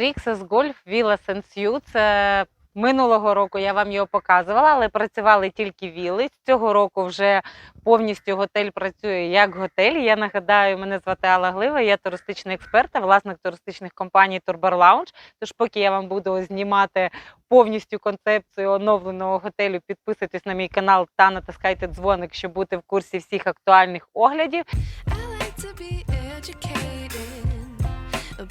Rixos Golf Villa Sensю. Це минулого року я вам його показувала, але працювали тільки віли. Цього року вже повністю готель працює як готель. Я нагадаю, мене звати Алла Глива, я туристичний експерт, та власник туристичних компаній Turbar Lounge. Тож, поки я вам буду знімати повністю концепцію оновленого готелю, підписуйтесь на мій канал та натискайте дзвоник, щоб бути в курсі всіх актуальних оглядів.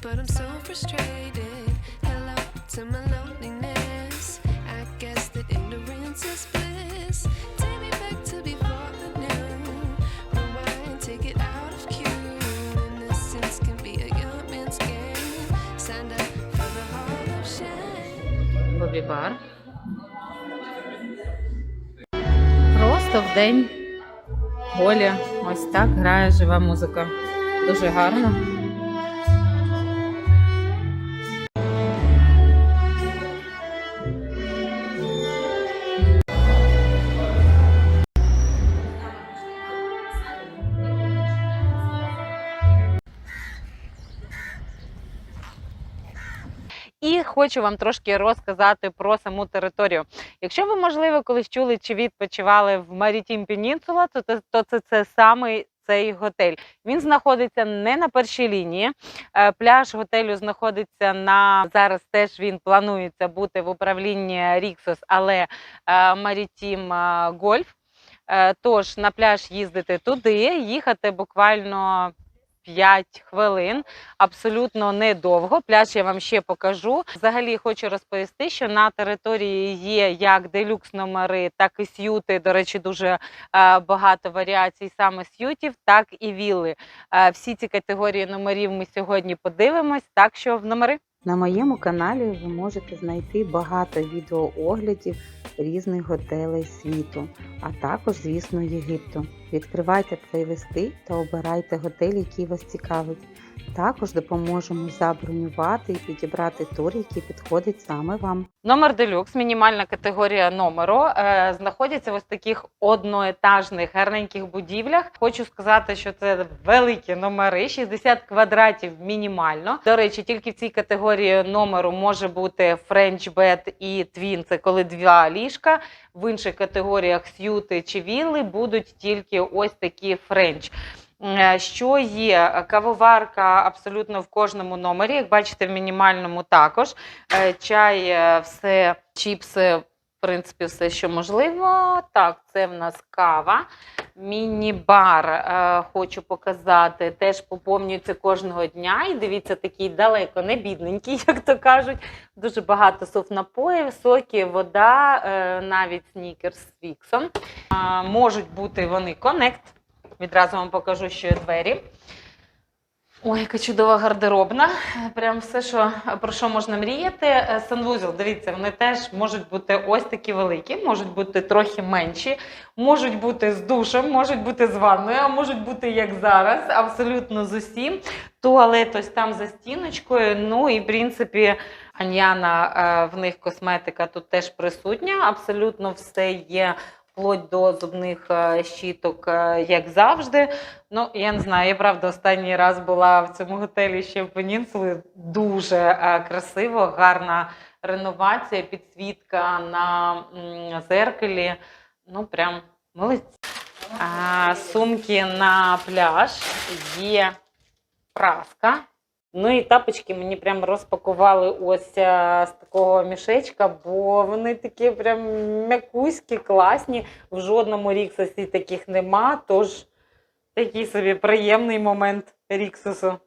But I'm so frustrated. Hello to my loneliness. I guess that ignorance is bliss. Take me back to before the new. Rewind, take it out of cue. Innocence can be a young man's game. Signed up for the hall of shame. Бобі бар. Просто в день голі ось так грає жива музика. Дуже гарно. І хочу вам трошки розказати про саму територію. Якщо ви, можливо, колись чули чи відпочивали в Марітім Пенінсула, то, то, то це, це саме цей готель. Він знаходиться не на першій лінії. Е, Пляж готелю знаходиться на зараз. Теж він планується бути в управлінні Ріксос, але Марітім е, Гольф. Е, Тож на пляж їздити туди, їхати буквально 5 хвилин, абсолютно недовго. Пляж я вам ще покажу. Взагалі хочу розповісти, що на території є як делюкс номери, так і сюти. До речі, дуже е, багато варіацій саме сютів, так і вілли. Е, всі ці категорії номерів ми сьогодні подивимось. Так що в номери. На моєму каналі ви можете знайти багато відеооглядів різних готелей світу, а також, звісно, Єгипту. Відкривайте плейлисти та обирайте готель, який вас цікавить. Також допоможемо забронювати і підібрати тур, який підходить саме вам. Номер делюкс, мінімальна категорія номеру, е, знаходяться в ось таких одноетажних гарненьких будівлях. Хочу сказати, що це великі номери, 60 квадратів мінімально. До речі, тільки в цій категорії номеру може бути Bed і Twin, це коли два ліжка. В інших категоріях сюти чи вілли будуть тільки ось такі French. Е, Що є? Кавоварка абсолютно в кожному номері. Як бачите, в мінімальному також. Е, Чай, е, все, чіпси, принципі, все, що можливо. Так, це в нас кава. Міні-бар е, хочу показати. Теж поповнюється кожного дня. І дивіться, такий далеко не бідненький, як то кажуть. Дуже багато суфнапоїв, соки, вода, е, навіть снікерс з віксом. Е, можуть бути вони коннект. Відразу вам покажу, що є двері. Ой, яка чудова гардеробна. Прям все, що, про що можна мріяти. Е, Санвузол, дивіться, вони теж можуть бути ось такі великі, можуть бути трохи менші, можуть бути з душем, можуть бути з ванною, а можуть бути як зараз, абсолютно з усім. Туалет ось там за стіночкою. Ну і в принципі, Аньяна, е, в них косметика тут теж присутня. Абсолютно все є. Вплоть до зубних е, щіток, е, як завжди. Ну, я не знаю, я правда останній раз була в цьому готелі ще в Пенінсулі. Дуже е, красиво, гарна реновація, підсвітка на зеркалі. Ну, прям молодці. А, сумки на пляж є праска. Ну і тапочки мені прям розпакували ось е, з такого мішечка, бо вони такі прям м'якуські, класні. В жодному ріксосі таких нема. Тож такий собі приємний момент ріксосу.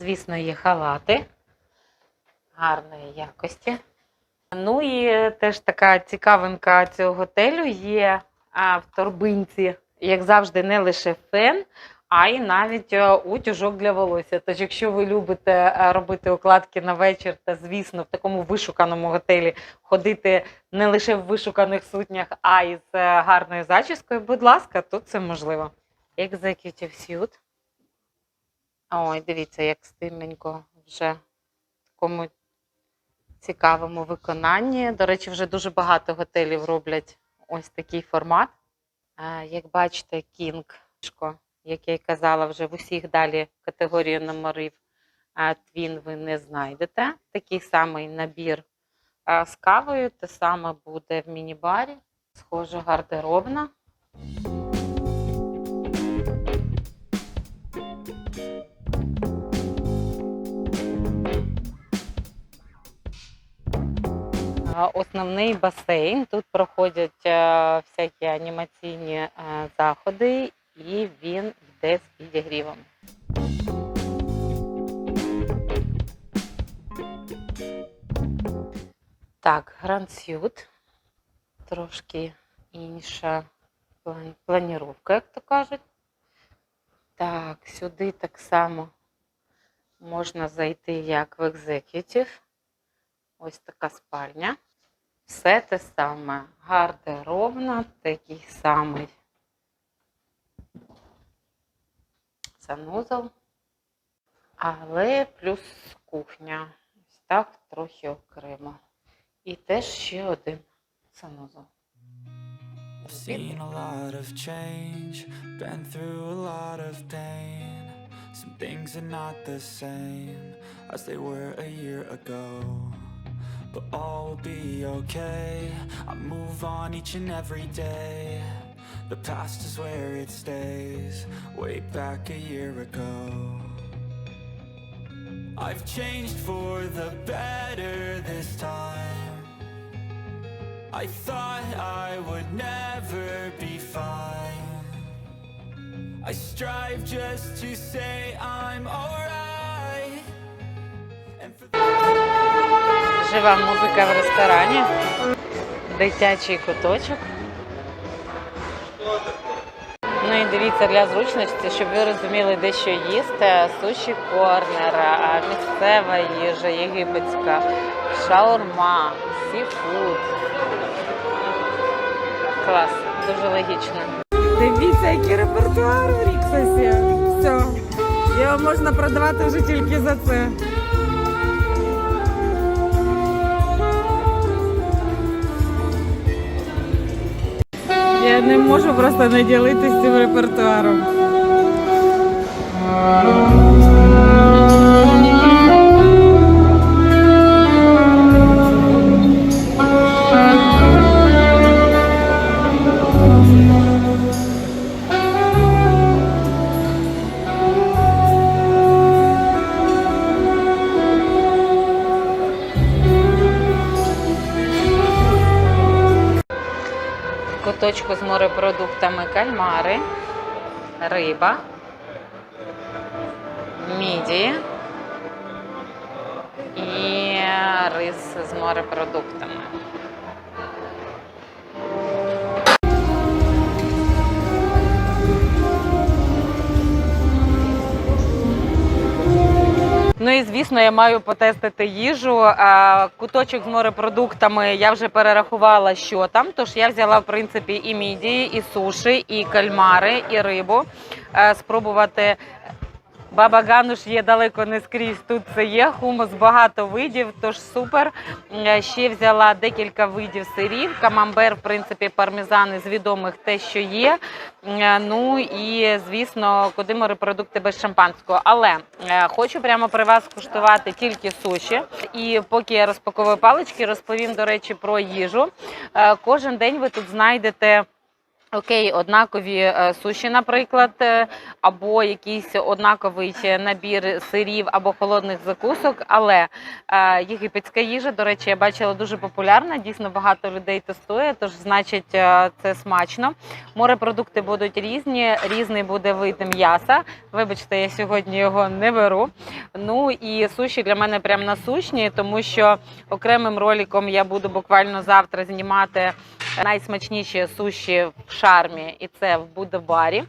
Звісно, є халати гарної якості. Ну і теж така цікавинка цього готелю є а, в торбинці, як завжди, не лише фен, а й навіть е, утюжок для волосся. Тож, якщо ви любите е, робити укладки на вечір, та звісно, в такому вишуканому готелі ходити не лише в вишуканих сутнях, а й з е, гарною зачіскою, будь ласка, тут це можливо. Executive Suite. Ой, дивіться, як стильненько вже в такому цікавому виконанні. До речі, вже дуже багато готелів роблять ось такий формат. Як бачите, King, як я й казала, вже в усіх далі категорії номерів твін ви не знайдете. Такий самий набір з кавою, те саме буде в міні-барі. Схоже, гардеробна. Основний басейн. Тут проходять всякі анімаційні заходи, і він йде з підігрівом. Так, Suite. Трошки інша план- планіровка, як то кажуть. Так, сюди так само можна зайти як в екзекютив. Ось така спальня. Все те саме. Гардеробна, такий самий санузел. Але плюс кухня. Ось так трохи окремо. І теж ще один санузел. Seen a lot of change, been through a lot of pain. Some things are not the same as they were a year ago. But all will be okay. I move on each and every day. The past is where it stays, way back a year ago. I've changed for the better this time. I thought I would never be fine. I strive just to say I'm alright. And for Жива музика в ресторані. Дитячий куточок. Ну і дивіться для зручності, щоб ви розуміли, де що їсти. Суші корнер, а, місцева їжа, єгипетська, шаурма, сіфуд. Клас, дуже логічно. Дивіться, який репертуар в Ріксосі. Все. Його можна продавати вже тільки за це. Не можу просто не ділитися цим репертуаром. Морепродуктами кальмари, риба, міді і рис з морепродуктами. Ну і звісно, я маю потестити їжу. Куточок з морепродуктами я вже перерахувала, що там. Тож я взяла в принципі і мідії, і суші, і кальмари, і рибу. Е, Спробувати. Баба Гануш є далеко не скрізь. Тут це є хумус, багато видів, тож супер. Е, Ще взяла декілька видів сирів. Камамбер, в принципі, пармезан із відомих те, що є. Е, Ну і звісно, куди морепродукти без шампанського. Але е, хочу прямо при вас куштувати тільки суші. І поки я розпаковую палички, розповім до речі про їжу. Кожен день ви тут знайдете. Окей, однакові е, суші, наприклад, е, або якийсь однаковий набір сирів або холодних закусок. Але е, єгипетська їжа, до речі, я бачила дуже популярна. Дійсно багато людей тестує, тож значить це смачно. Морепродукти будуть різні, різний буде вид м'яса. Вибачте, я сьогодні його не беру. Ну і суші для мене прям насущні, тому що окремим роликом я буду буквально завтра знімати найсмачніші суші в шармі, і це в Будебарі.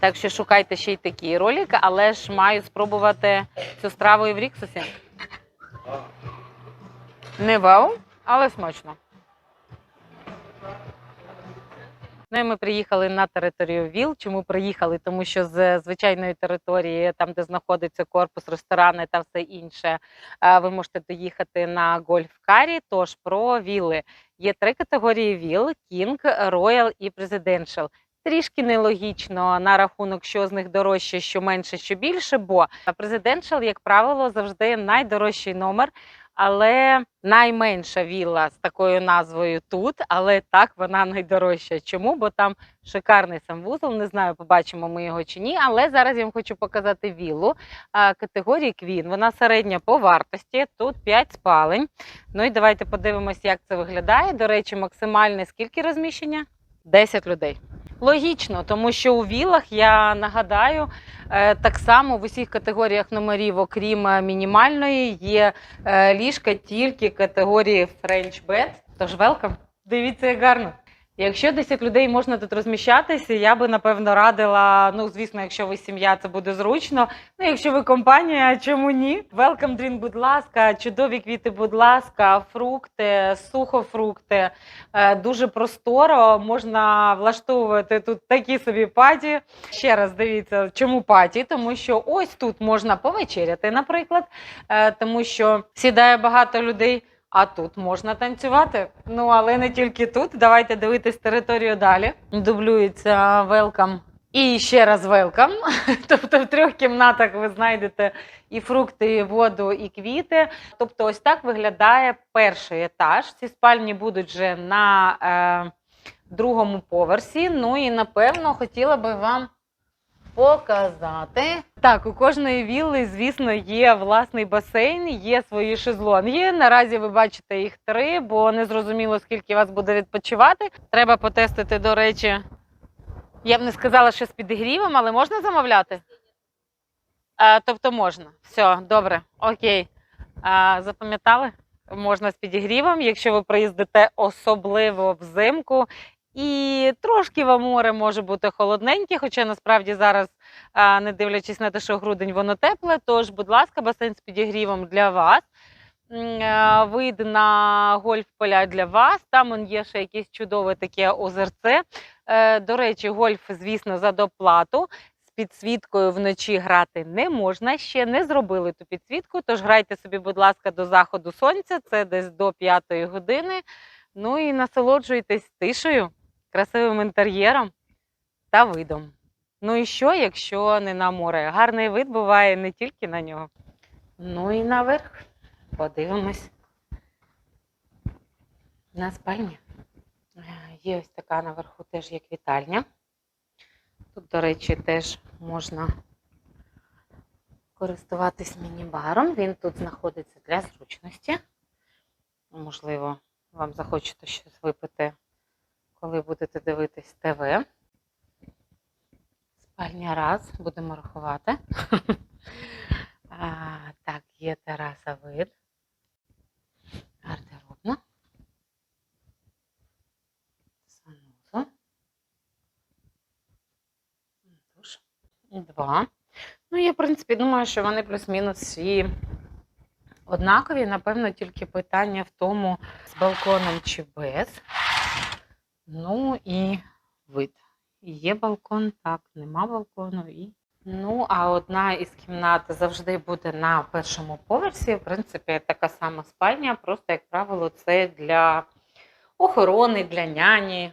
Так що шукайте ще й такий ролики, але ж маю спробувати цю страву і в Ріксусі. Не вау, але смачно. Ну і ми приїхали на територію ВІЛ. Чому приїхали? Тому що з звичайної території, там де знаходиться корпус, ресторани та все інше, е, ви можете доїхати на гольф-карі. Тож про віли. Є три категорії ВІЛ: King, Royal і Presidential. Трішки нелогічно на рахунок, що з них дорожче, що менше, що більше, бо президентшал, як правило, завжди найдорожчий номер, але найменша вілла з такою назвою тут, але так вона найдорожча. Чому? Бо там шикарний санвузол. Не знаю, побачимо ми його чи ні. Але зараз я вам хочу показати віллу категорії Queen. Вона середня по вартості. Тут 5 спалень. Ну і давайте подивимося, як це виглядає. До речі, максимальне скільки розміщення? 10 людей. Логічно, тому що у вілах я нагадаю, е, так само в усіх категоріях номерів, окрім е, мінімальної, є е, ліжка тільки категорії French Bed. Тож велкам. Дивіться, як гарно. Якщо 10 людей можна тут розміщатися, я би напевно радила. Ну, звісно, якщо ви сім'я, це буде зручно. Ну, якщо ви компанія, чому ні? Welcome drink, будь ласка, чудові квіти, будь ласка, фрукти, сухофрукти. Е, Дуже просторо можна влаштовувати тут такі собі паті. Ще раз дивіться, чому паті? Тому що ось тут можна повечеряти, наприклад, е, тому що сідає багато людей. А тут можна танцювати. Ну але не тільки тут. Давайте дивитись територію далі. Дублюється велкам. І ще раз велкам. Тобто в трьох кімнатах ви знайдете і фрукти, і воду, і квіти. Тобто, ось так виглядає перший етаж. Ці спальні будуть вже на е, другому поверсі. Ну і напевно хотіла би вам показати. Так, у кожної вілли, звісно, є власний басейн, є свої шезлонги. Наразі ви бачите їх три, бо не зрозуміло, скільки вас буде відпочивати. Треба потестити, до речі. Я б не сказала, що з підігрівом, але можна замовляти? А, тобто можна. Все, добре, окей. А, запам'ятали? Можна з підігрівом, якщо ви приїздите особливо взимку. І трошки вам море може бути холодненьке, хоча насправді зараз, не дивлячись на те, що грудень воно тепле. Тож, будь ласка, басейн з підігрівом для вас. Вид на гольф-поля для вас. Там є ще якесь чудове таке озерце. Е, До речі, гольф, звісно, за доплату. З підсвіткою вночі грати не можна. Ще не зробили ту підсвітку. Тож грайте собі, будь ласка, до заходу сонця. Це десь до п'ятої години. Ну і насолоджуйтесь тишею, красивим інтер'єром та видом. Ну і що, якщо не на море? Гарний вид буває не тільки на нього. Ну і наверх. Подивимось. На спальні. Є ось така наверху теж як вітальня. Тут, до речі, теж можна користуватись міні-баром. Він тут знаходиться для зручності. Можливо, вам захочете щось випити, коли будете дивитись ТВ. Спальня раз, будемо рахувати. Так, є тераса вид. Гардеробна. Санузел. Душ. Два. Ну, я, в принципі, думаю, що вони плюс-мінус всі однакові. Напевно, тільки питання в тому, з балконом чи без. Ну і вид. Є балкон, так, нема балкону і. Ну, а одна із кімнат завжди буде на першому поверсі. В принципі, така сама спальня, просто, як правило, це для охорони, для няні.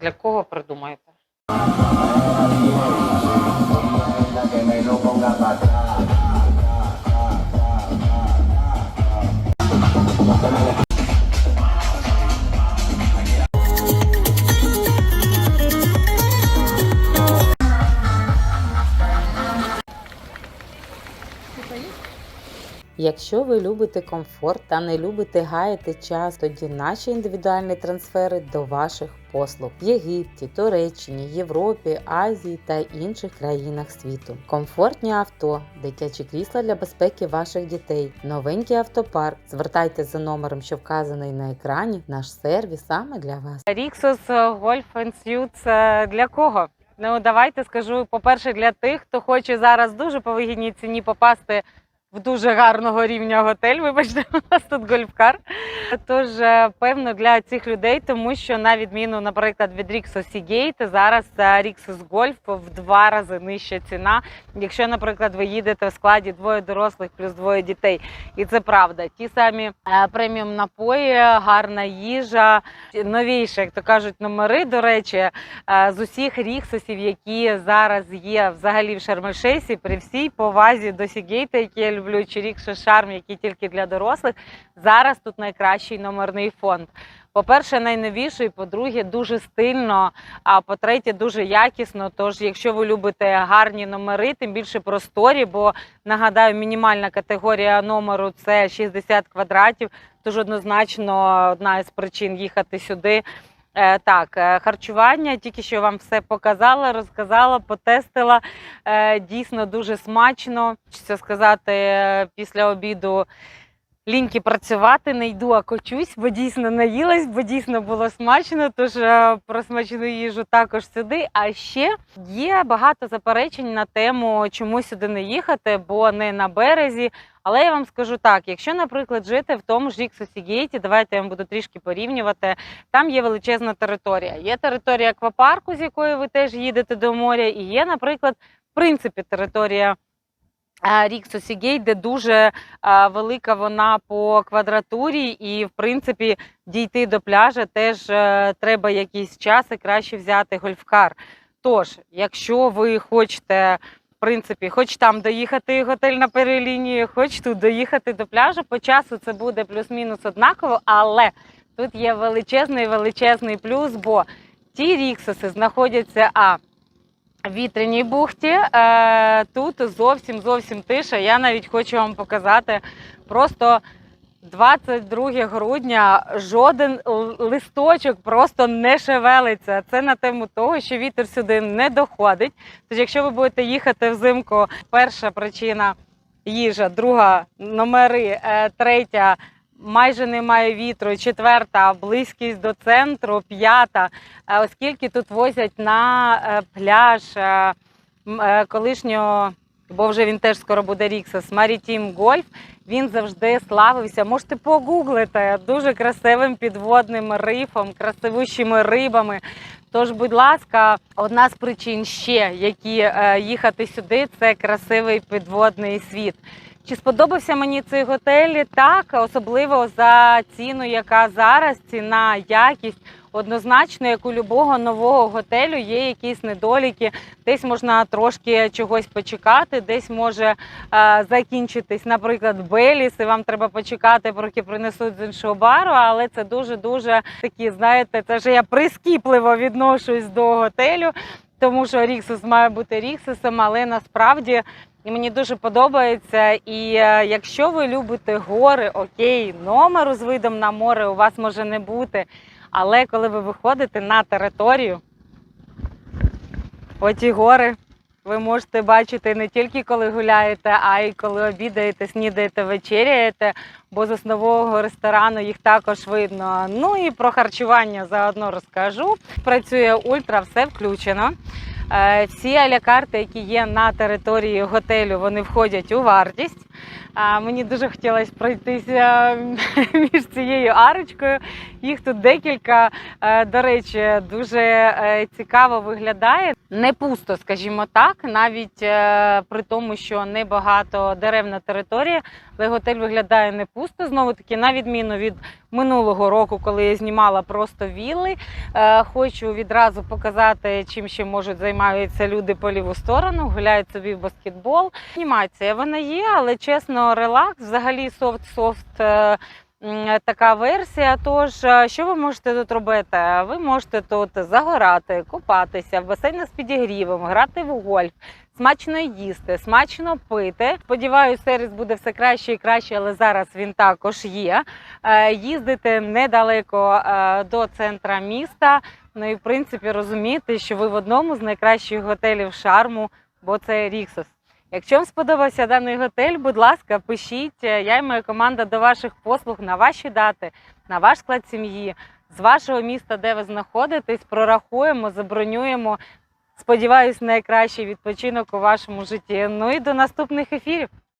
Для кого придумаєте? Якщо ви любите комфорт та не любите гаяти час, тоді наші індивідуальні трансфери до ваших послуг в Єгипті, Туреччині, Європі, Азії та інших країнах світу. Комфортні авто, дитячі крісла для безпеки ваших дітей, новенький автопарк. Звертайте за номером, що вказаний на екрані. Наш сервіс саме для вас. Ріксос Golf Suit для кого? Ну давайте скажу. По перше, для тих, хто хоче зараз дуже по вигідній ціні попасти в дуже гарного рівня готель. Вибачте, у нас тут гольфкар. Тож, е, певно, для цих людей, тому що на відміну, наприклад, від Rixos Seagate, зараз е, Rixos Golf в два рази нижча ціна. Якщо, наприклад, ви їдете в складі двоє дорослих плюс двоє дітей, і це правда. Ті самі е, преміум напої, гарна їжа, новіші, як то кажуть, номери. До речі, е, з усіх ріксосів, які зараз є взагалі в Шарм-Ель-Шейхі, при всій повазі до Сігейта, які я люблю, чи Ріксос Шарм, які тільки для дорослих, зараз тут найкращий номерний фонд. По-перше, найновіший, по-друге, дуже стильно, а по-третє, дуже якісно. Тож, якщо ви любите гарні номери, тим більше просторі, бо нагадаю, мінімальна категорія номеру це 60 квадратів. Тож однозначно одна із причин їхати сюди. Е, Так, е, харчування, тільки що вам все показала, розказала, потестила. Е, Дійсно дуже смачно. Хочеться сказати, після обіду ліньки працювати, не йду, а кочусь, бо дійсно наїлась, бо дійсно було смачно. Тож е, про смачну їжу також сюди. А ще є багато заперечень на тему, чому сюди не їхати, бо не на березі. Але я вам скажу так: якщо, наприклад, жити в тому ж Ріксосі Гейті, давайте я вам буду трішки порівнювати. Там є величезна територія. Є територія аквапарку, з якої ви теж їдете до моря, і є, наприклад, в принципі, територія. Ріксосі Гейт, де дуже велика вона по квадратурі, і в принципі дійти до пляжа теж е, треба якийсь час і краще взяти гольфкар. Тож, якщо ви хочете, в принципі, хоч там доїхати готель на перелінії, хоч тут доїхати до пляжу, по часу це буде плюс-мінус однаково, але тут є величезний величезний плюс, бо ті ріксоси знаходяться а вітряній бухті. Е, тут зовсім зовсім тиша. Я навіть хочу вам показати просто. 22 грудня жоден листочок просто не шевелиться. Це на тему того, що вітер сюди не доходить. Тож, якщо ви будете їхати взимку, перша причина їжа, друга номери, е, третя майже немає вітру, четверта близькість до центру, п'ята, е, оскільки тут возять на е, пляж е, колишнього. Бо вже він теж скоро буде Ріксос, Марітім Гольф. Він завжди славився. Можете погуглити дуже красивим підводним рифом, красивущими рибами. Тож, будь ласка, одна з причин ще, які їхати сюди, це красивий підводний світ. Чи сподобався мені цей готель? Так, особливо за ціну, яка зараз, ціна, якість. Однозначно, як у любого нового готелю, є якісь недоліки. Десь можна трошки чогось почекати, десь може е, закінчитись, наприклад, Беліс, і вам треба почекати, поки принесуть з іншого бару. Але це дуже дуже такі, знаєте, це ж я прискіпливо відношусь до готелю, тому що Ріксус має бути Ріксусом, але насправді. Мені дуже подобається. І е, якщо ви любите гори, окей, номеру з видом на море у вас може не бути. Але коли ви виходите на територію, оті гори ви можете бачити не тільки коли гуляєте, а й коли обідаєте, снідаєте, вечеряєте, бо з основного ресторану їх також видно. Ну і про харчування заодно розкажу. Працює ультра, все включено. Е, Всі алякарти, які є на території готелю, вони входять у вартість. Мені дуже хотілося пройтися між цією арочкою. Їх тут декілька. Е, До речі, дуже е, цікаво виглядає. Не пусто, скажімо так, навіть е, при тому, що небагато дерев на території, але готель виглядає не пусто. Знову таки, на відміну від минулого року, коли я знімала просто вілли. Е, Хочу відразу показати, чим ще можуть займаються люди по ліву сторону, гуляють собі в баскетбол. Анімація вона є, але чесно, релакс, взагалі софт-софт. Така версія. Тож, е, що ви можете тут робити? Ви можете тут загорати, купатися в басейнах з підігрівом, грати в гольф, смачно їсти, смачно пити. Сподіваюсь, сервіс буде все краще і краще, але зараз він також є. Е, Їздити недалеко е, до центра міста. Ну і в принципі розуміти, що ви в одному з найкращих готелів шарму, бо це Ріксос. Якщо вам сподобався даний готель, будь ласка, пишіть. Я і моя команда до ваших послуг на ваші дати, на ваш склад сім'ї, з вашого міста, де ви знаходитесь, прорахуємо, забронюємо. Сподіваюсь, найкращий відпочинок у вашому житті. Ну і до наступних ефірів.